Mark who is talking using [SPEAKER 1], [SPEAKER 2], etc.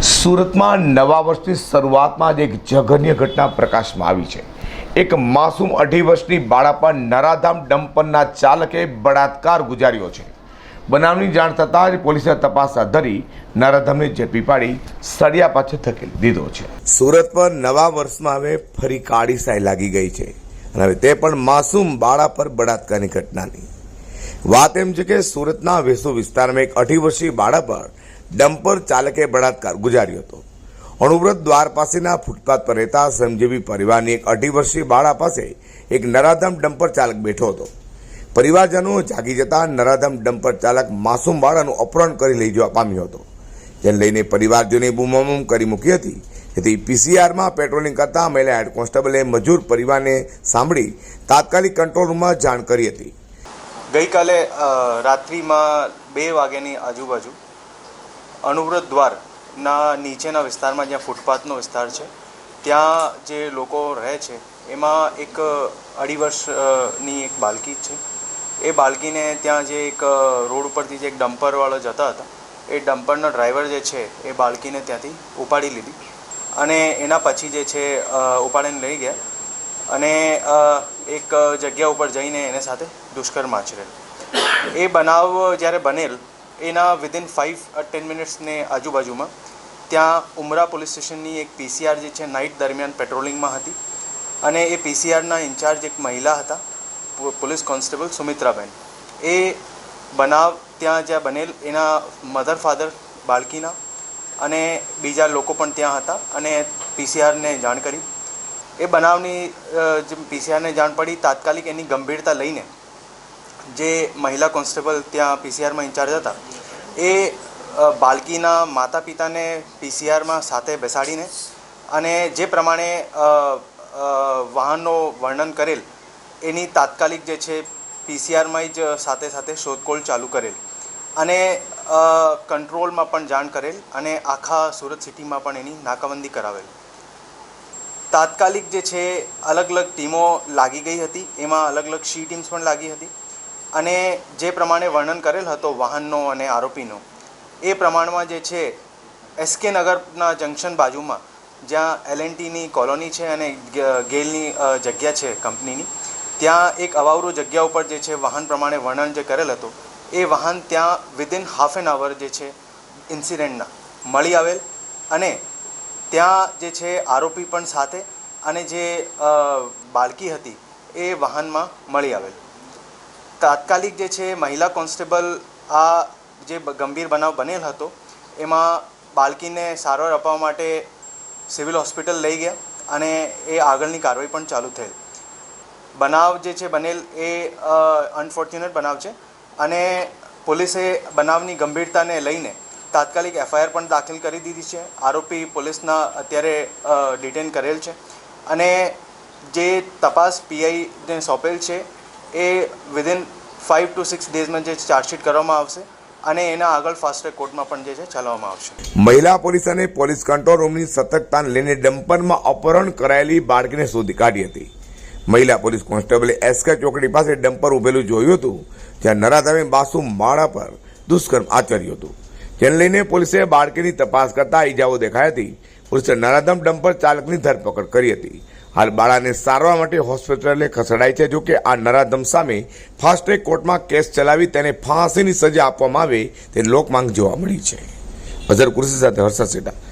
[SPEAKER 1] સુરતમાં નવા વર્ષની શરૂઆતમાં જ એક જઘન્ય ઘટના પ્રકાશમાં આવી છે. એક માસૂમ અઢી વર્ષની બાળા પર નરાધામ ડમ્પરના ચાલકે બળાત્કાર ગુજાર્યો છે. બનાવની જાણ થતાં જ પોલીસે તપાસ હાથ ધરી નરાધામને ઝડપી પાડી સળિયા પાછળ ધકેલી દીધો છે. સુરત પર નવા વર્ષમાં હવે ફરી કાળી સાય લાગી ગઈ છે અને હવે તે પણ માસૂમ બાળા પર બળાત્કારની ઘટનાની. વાત એમ છે કે સુરતના વેસુ વિસ્તારમાં એક અઢી વર્ષીય બાળા પર ડમ્પર ચાલકે બળાત્કાર ગુજાર્યો હતો. અણુવ્રત દ્વાર પાસેના ફૂટપાથ પર રહેતા શ્રમજીવી પરિવારની એક અઢી વર્ષીય બાળા પાસે એક નરાધમ ડમ્પર ચાલક બેઠો હતો. પરિવારજનો જાગી જતા નરાધમ ડમ્પર ચાલક માસૂમ બાળાનું અપહરણ કરી લઈ જવા પામ્યો હતો. જેને લઈને પરિવારજનોએ બૂમાબૂમ કરી મૂકી હતી. જેથી પીસીઆરમાં પેટ્રોલિંગ કરતા મહિલા હેડ કોન્સ્ટેબલે મજૂર પરિવારને સાંભળી તાત્કાલિક કંટ્રોલ રૂમમાં જાણ કરી હતી.
[SPEAKER 2] ગઈકાલે રાત્રિમાં બે વાગ્યાની આજુબાજુ અનુવ્રત દ્વારના નીચેના વિસ્તારમાં જ્યાં ફૂટપાથનો વિસ્તાર છે, ત્યાં જે લોકો રહે છે, એમાં એક અઢી વર્ષની એક બાળકી છે. એ બાળકીને ત્યાં જે એક રોડ ઉપરથી જે એક ડમ્પરવાળો જતા હતા, એ ડમ્પરનો ડ્રાઈવર જે છે, એ બાળકીને ત્યાંથી ઉપાડી લીધી અને એના પછી જે છે ઉપાડીને લઈ ગયા અને એક જગ્યા ઉપર જઈને એને સાથે દુષ્કર્મ આચરેલ. એ બનાવ જ્યારે બનેલ એના વિધિન ફાઇવ ટેન મિનિટ્સને આજુબાજુમાં, ત્યાં ઉમરા પોલીસ સ્ટેશનની એક પીસીઆર જે છે નાઇટ દરમિયાન પેટ્રોલિંગમાં હતી. અને એ પીસીઆરના ઇન્ચાર્જ એક મહિલા હતા પોલીસ કોન્સ્ટેબલ સુમિત્રાબેન. એ બનાવ, ત્યાં જ્યાં બનેલ, એના મધર ફાધર બાળકીના અને બીજા લોકો પણ ત્યાં હતા અને પીસીઆરને જાણ કરી. એ બનાવની જે પીસીઆરને જાણ પડી, તાત્કાલિક એની ગંભીરતા લઈને જે મહિલા કોન્સ્ટેબલ ત્યાં પીસીઆરમાં ઇન્ચાર્જ હતા, એ બાળકીના માતા પિતાને પીસીઆરમાં સાથે બેસાડીને અને જે પ્રમાણે વાહનનો વર્ણન કરેલ, એની તાત્કાલિક જે છે પીસીઆરમાં જ સાથે સાથે શોધખોળ ચાલુ કરેલ અને કંટ્રોલમાં પણ જાણ કરેલ અને આખા સુરત સિટીમાં પણ એની નાકાબંધી કરાવેલ. તાત્કાલિક જે છે અલગ અલગ ટીમો લાગી ગઈ હતી, એમાં અલગ અલગ શી ટીમ્સ પણ લાગી હતી. અને જે પ્રમાણે વર્ણન કરેલ હતો વાહનનો અને આરોપીનો, એ પ્રમાણમાં જે છે એસકે નગરના જંકશન બાજુમાં, જ્યાં એલ એન કોલોની છે અને ગેલની જગ્યા છે કંપનીની, ત્યાં એક અવાવરું જગ્યા ઉપર જે છે વાહન પ્રમાણે વર્ણન જે કરેલ હતું, એ વાહન ત્યાં વિધિન હાફ એન આવર જે છે ઇન્સિડન્ટના મળી આવેલ અને ત્યાં જે છે આરોપી પણ સાથે અને જે બાળકી હતી એ વાહનમાં મળી આવેલ. તાત્કાલિક જે છે, મહિલા કોન્સ્ટેબલ આ જે ગંભીર બનાવ બનેલ હતો, એમાં બાળકીને સારવાર અપાવવા માટે સિવિલ હોસ્પિટલ લઈ ગયા અને એ આગળની કાર્યવાહી પણ ચાલુ થયેલ. બનાવ જે છે, બનેલ એ અનફોર્ચ્યુનેટ બનાવ છે અને પોલીસે બનાવની ગંભીરતાને લઈને તાત્કાલિક એફઆઈઆર પણ દાખલ કરી દીધી છે. આરોપી પોલીસના અત્યારે ડિટેન કરેલ છે અને જે તપાસ પીઆઈને સોંપેલ છે એ વિધિન ફાઇવ ટુ સિક્સ ડેઝમાં જે ચાર્જશીટ કરવામાં આવશે અને એના આગળ ફાસ્ટ ટ્રેક કોર્ટમાં પણ જે છે ચલાવવામાં આવશે.
[SPEAKER 1] મહિલા પોલીસ અને પોલીસ કંટ્રોલ રૂમની સતર્કતાને લઈને ડમ્પરમાં અપહરણ કરાયેલી બાળકીને શોધી કાઢી હતી. મહિલા પોલીસ કોન્સ્ટેબલે એસકે ચોકડી પાસે ડમ્પર ઉભેલું જોયું હતું, જ્યાં નરાધામે બાસુ માળા પર દુષ્કર્મ આચર્યું હતું. જેને લઈને પોલીસે બાળકીની તપાસ કરતા ઈજાઓ દેખાઈ હતી. પોલીસે નરાધમ ડમ્પર ચાલકની ધરપકડ કરી હતી. હાલ બાળાને સારવાર માટે હોસ્પિટલે ખસેડાય છે. જોકે આ નરાધમ સામે ફાસ્ટ ટ્રેક કોર્ટમાં કેસ ચલાવી તેને ફાંસીની સજા આપવામાં આવે તે લોકમાંગ જોવા મળી છે. અઝર કુરશી સાથે હર્ષદ સેટા.